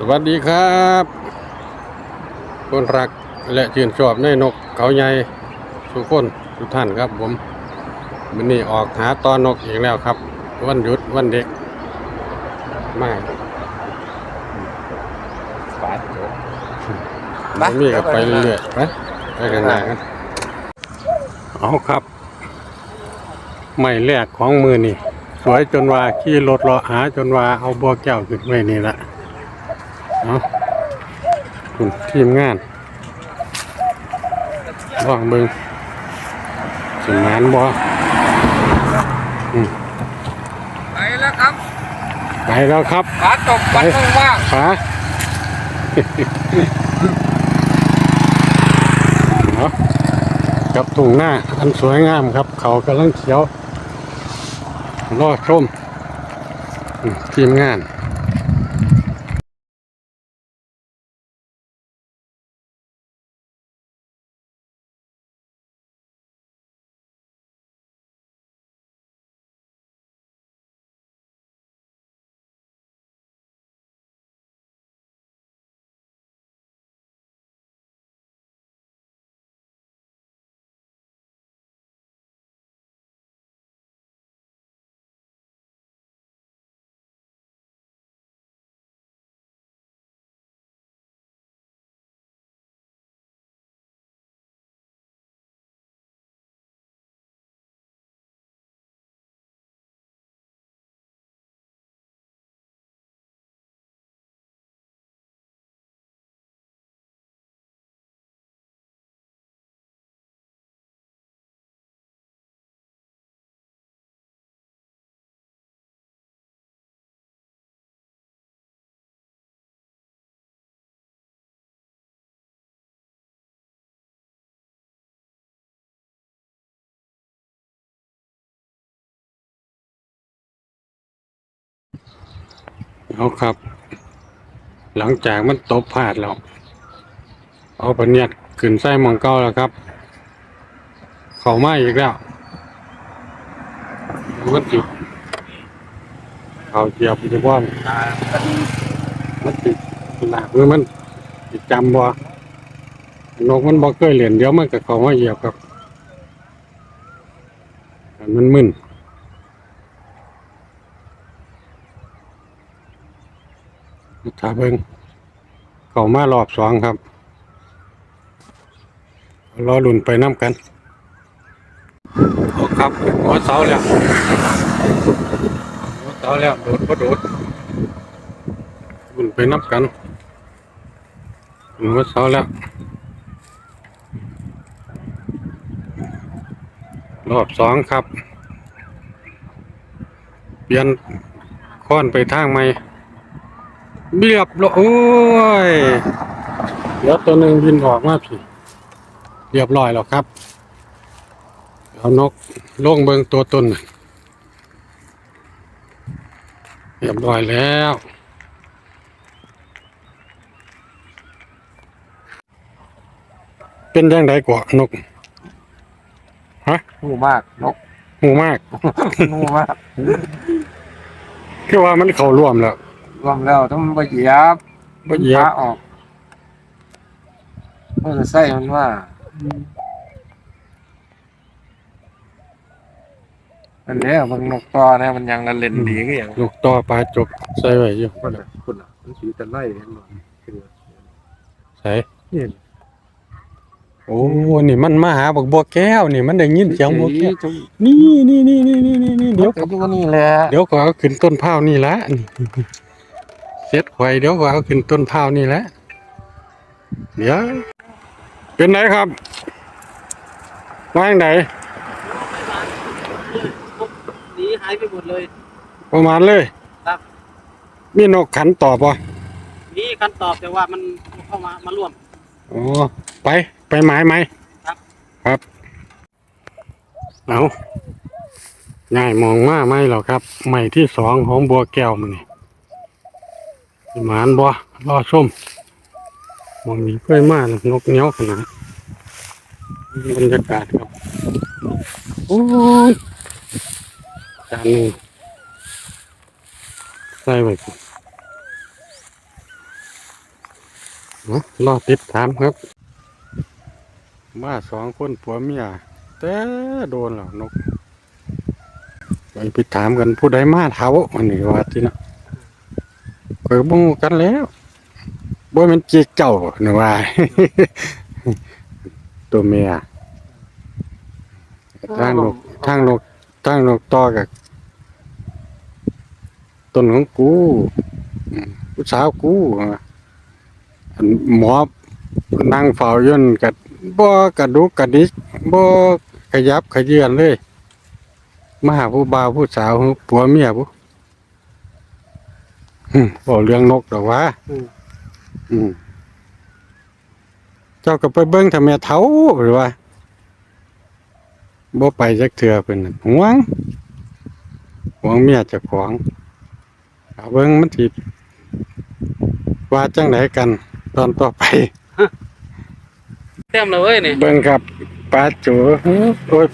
สวัสดีครับคนรักและชื่นชอบในนกเขาใหญ่ทุกคนทุกท่านครับผมวันนี้ออกหาตอนนกอีกแล้วครับ วันหยุดวันเด็กมากปาดโจผมมีกับไปเรื่อยๆไปไปกันหน้ากันเอาครับ ไม่แรกของมือนี่ สวยจนว่าขี่รถเลาะหาจนว่าเอาบัวแก้วขึ้นไว้นี่ละ เอาคุณทีมงานลองเบิงสมานบ่ไปแล้วครับ ไปแล้วครับปาดตกวันว่างขาเอากับถุงหน้าอันสวยงามครับ เขากำลังเขียวรอชมอืมทีมงาน เอาครับ หลังจากมันตบพลาดแล้วเอาปะเนียดขึ้นไส้มองเก้าแล้วครับ เขามาอีกแล้วมันติดเขาเจียบจะว่ามันติดหนักหรือมันติดจำบ่นกมันบอกเคยเหรียญเดี๋ยวมันก็เขามาเหยียบครับอันมันมึน ถ้าเบิ่งเข้ามารอบสองครับรอลุ่นไปน้ำกันเอาครับหัวเสาแล้วหัวเสาแล้วโดดก็โดดลุ่นไปน้ำกันหัวเสาแล้วรอบสองครับ เปลี่ยนค้อนไปทางใหม่ เรียบร้อยโอ้ยเดี๋ยวตัวหนึ่งบินออกมาพี่เรียบร้อยแล้วครับเอานกลงเบิงตัวตนน่ะเรียบร้อยแล้วเป็นยังไงกว่านกฮะหูมากนกหูมากหูมากคือว่ามันเข้าร่วมแล้ว รวมแล้วต้องไปเหยียบบ่เหยียบขาออกมันจะใส่มันว่าอันนี้บางนกต่อนะมันยังละเล่นดีก็อย่างนกต่อปลาจกใส่ไว้อยู่คนละคนละมันสีแต่ไล่เห็นบ่คือใส่นี่โอ้นี่มันมาหาบักบัวแก้วนี่มันได้ยินเสียงบัวแก้วจังนี่นี่นี่นี่นี่นี่นี่เดี๋เดี๋ยยววก็อยู่นี่แหละเดี๋ยวก็เอาขึ้นต้นพร้าวนี่ละนี่ เซ็ตไว้เดี๋ยวก็เอาขึ้นต้นพร้าวนี่แหละเดี๋ยวเป็นไหนครับมาอย่างไหนหนีหายไปหมดเลย ประมาณเลยครับ มีนกขันตอบป่ะนี่คำตอบแต่ว่ามันเข้ามามาร่วมอ๋อไปไปหมายไหมครับ ครับเอาง่ายมองมาไหมหรอครับ ใหม่ที่สองของบัวแก้วมันนี่สิ หมานบัวรอชมมองมีเพื่อนมากนกเหนี้ยวขนาดบรรยากาศครับโอ้ยจานนึงใส่ไว้ก่อนนะรอติดตามครับ มาสองคนผัวเมียแต่โดนแล้วนกไปไปถามกันผู้ใดมาเท้าอันนี้ว่าที่นะ ก็บ่งกันแล้วบ่แมันเจ๊เจ้านี่ว่า ตัวเมียทางนกทางนกทางนกต่อกับต้นของกูผู้สาวกูหมอนั่งเฝ้ายนนกับบ่กระดุกกระดิกบ่ขยับขยื่นเลย มาหาผู้บ่าวผู้สาวผัวเมียผู้ อืมบ่เรื่องนกดอกว่าอืมอืมเจ้าก็ไปเบิ่งทำแม่เฒ่าหรือว่าบ่ไปจักเทื่อเพิ่นน่ะหวงหวงเมียเจ้าของเอาเบิ่งมันสิว่าจังไดกัน ตอนต่อไปเต็มเลยเว้ยนี่เบิ่งครับปลาจูโอ้ย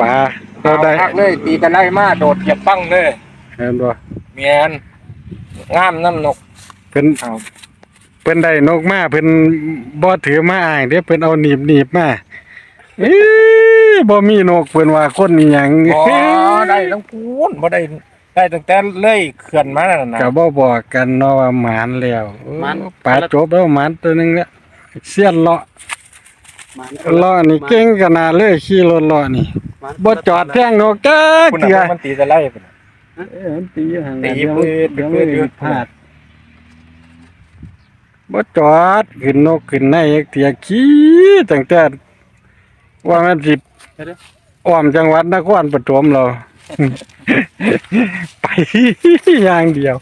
ปลาเราเอาได้พักเลยตีกันไล่มาโดดเหยียบปั้งเลยเห็นบ่ เมียนงามน้ำนกเพิ่นเอาเพิ่นได้นกมาเพิ่นบ่ถือมาอ้างเด้เพิ่นเอาหนีบหนีบมาเอ้ยบ่มีนกเพิ่นว่าคนอีหยังอ๋อได้ทั้งคูนบ่ได้ได้ตั้งแต่เลื่อยเขื่อนมานั่นน่ะก็บ่บอกกันเนาะว่าหมานแล้วโอ้หมาน ปลาจบแล้วหมานตัวหนึงแล้วเสียนเลาะมันเลาะนี่เก่งขนาดเลยขี่รถเลาะนี่มันบ่จอดแท่งนกจักคุณเทื่อน่ะมันตีจะไล่ไปน่ะ เอ้ยมันตีอยู่ห่างตีเดี๋ยวปืนเดี๋ยวปืนมันพลาดบ่จอดขึ้นนกขึ้นในเอกเทียขี้ตั้งแต่ว่ามันสิอ้อมจังหวัดนครปฐมเรา ไปอย่างเดียว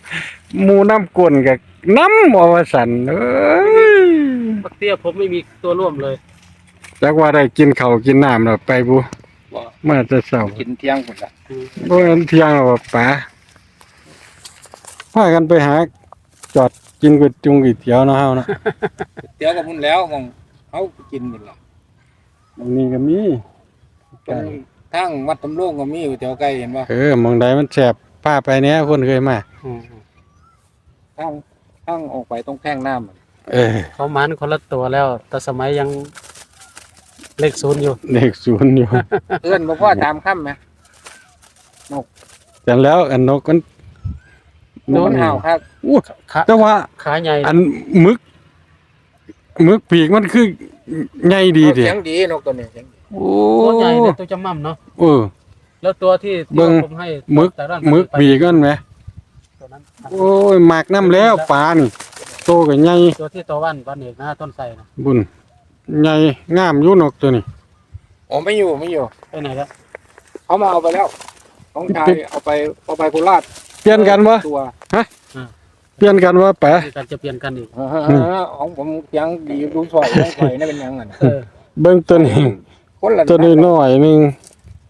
หมูน้ำกลนกับน้ำอวสันเอ้ยบักเตี้ยผมไม่มีตัวร่วมเลย จักว่าได้กินข้าวกินน้ำแล้วไปบุเมื่อจะเศร้ากินเที่ยงพุ่นล่ะบ่เห็นเที่ยงแล้วป๋าพากันไปหา จอดกินก๋วยจุงก๋วยเตี๋ยวเนาะเฮาเนาะเตี๋ยวกับพุ่นแล้วมองเฮากินนี่ล่ะตรงนี้ก็มีตรงทางวัดตำโลงก็มีก๋วยเตี๋ยวไก่เห็นบ่เออหมองใดมันแซ่บพาไปแหน่คนเคยมาอืมทางทางออกไปตรงแท่งน้ำอะเออเขามันคนละตัวแล้ว แต่สมัยยัง เลขศูนย์อยู่เด็กศูนย์อยู่ เอื้อนบ่พอตามค่ำไหมแต่แล้วอันนกมันโดนห่าวครับอู้ขาแต่ว่าขาใหญ่อันหมึกหมึกปีกมันคือใหญ่ดีเอาเด้เสียงดีนกตัวนี้เสียงดีโอ้ตัวใหญ่เนี่ยตัวจะมั่มเนาะเออ แล้วตัวที่ที่เบิ่งผมให้หมึกจากร้านหมึกปีกนั่นไหมตัวนั้นโอ้ยหมากน้ำแล้วปลานี่โตก็ใหญ่ตัวที่ตัววันวันเอกนะต้นไทรนะบุญ ใหญ่งามอยู่นกตัวนี้อ๋อไม่อยู่ไม่อยู่ไปไหนแล้วเขามาเอาไปแล้วน้องชายเอาไปเอาไปโคราชเปลี่ยนกันวะตัวเปลี่ยนกันวะแปะมีการจะเปลี่ยนกันอีกของผมเสียงดีดูสวยดูสวยนี่เป็นยังไงเออเบิ่งตัวนี้คนละตัวนี้น้อยหนึง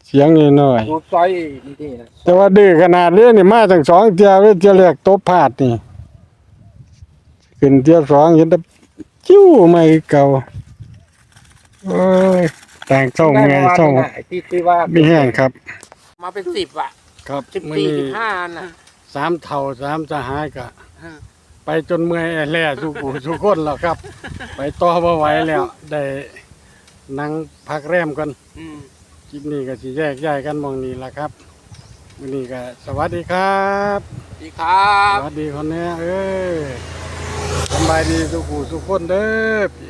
เสียงนี่น้อยดูสวยนี่ที่นะแต่ว่าดื้อขนาดนี้นี่มาทั้งสองเที่ยวเลยเที่ยวแรกตบพลาดนี่ขึ้นเที่ยวสองเห็นแต่จิ้วไม่เก่า โอ้ยแต่งเศร้าเมื่อยเศร้าที่ที่ว่ามีแห้งครับ มาเป็นสิบอะครับสิบมื้อสี่นี้สิบห้าน่ะ สามเท่าสามสหายกะไปจนเมื่อยแล่สุกูสุคนแล้วครับ ไปต่อบ่ไหวแล้ว ได้นั่งพักแรมกันอืม คลิปนี้ก็สิแยกย้ายกันหมองนี้ละครับวันนี้ก็สวัสดีครับ ดีครับสวัสดีคนเนี้ยเอ้ยสำบายดีสุกูสุคนเด้อปีใหม่